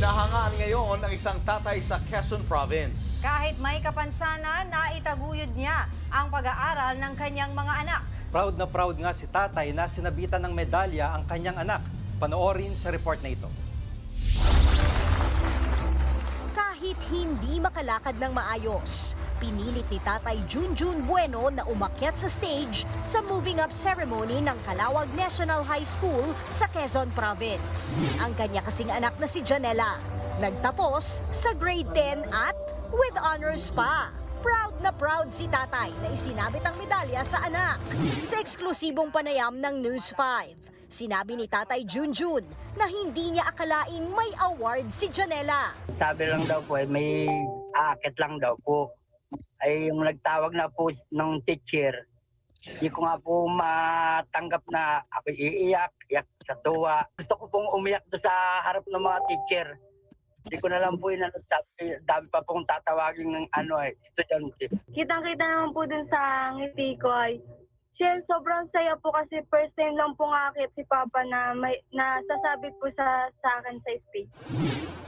Hinahangaan ngayon ng isang tatay sa Quezon Province. Kahit may kapansanan, naitaguyod niya ang pag-aaral ng kanyang mga anak. Proud na proud nga si tatay na sinabitan ng medalya ang kanyang anak. Panoorin sa report na ito. Kahit hindi makalakad ng maayos, pinilit ni Tatay Junjun Bueno na umakyat sa stage sa moving up ceremony ng Calawag National High School sa Quezon Province. Ang kanya kasing anak na si Janela, nagtapos sa grade 10 at with honors pa. Proud na proud si tatay na isinabit ang medalya sa anak. Sa eksklusibong panayam ng News 5, Sinabi ni Tatay Junjun na hindi niya akalaing may award si Janela. sabi lang daw po, eh, may aakit lang daw po. Ay yung nagtawag na po ng teacher, hindi ko nga po matanggap na ako iiyak, iyak sa tuwa. Gusto ko pong umiyak do sa harap ng mga teacher. Hindi ko na lang po ano, sabi- dami pa pong tatawagin ng ano eh, estudyante. kitang-kita naman po dun sa ngiti ko ay Siyempre, sobrang saya po kasi first time lang po ngakit si Papa na may nasasabit po sa, sa akin sa stage.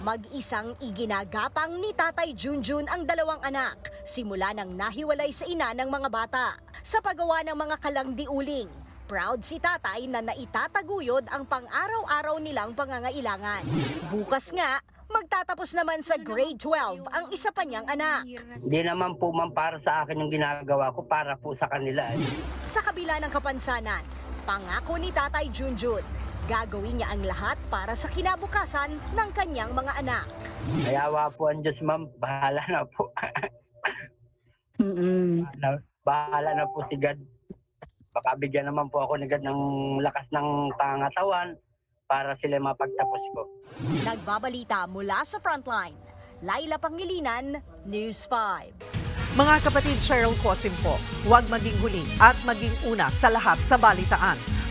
Mag-isang iginagapang ni Tatay Junjun ang dalawang anak simula nang nahiwalay sa ina ng mga bata. Sa paggawa ng mga kalangdiuling, proud si Tatay na naitataguyod ang pang-araw-araw nilang pangangailangan. Bukas nga, magtatapos naman sa grade 12 ang isa pa niyang anak. Hindi naman po man para sa akin yung ginagawa ko, para po sa kanila. eh. Sa kabila ng kapansanan, pangako ni Tatay Junjun, gagawin niya ang lahat para sa kinabukasan ng kanyang mga anak. Ayawa po ang Diyos ma'am, bahala na po. Bahala, bahala na po si God. Baka bigyan naman po ako ni God ng lakas ng pangatawan para sila mapagtapos po. Nagbabalita mula sa Frontline, Laila Pangilinan, News 5. Mga kapatid Cheryl Cosim po, huwag maging huli at maging una sa lahat sa balitaan.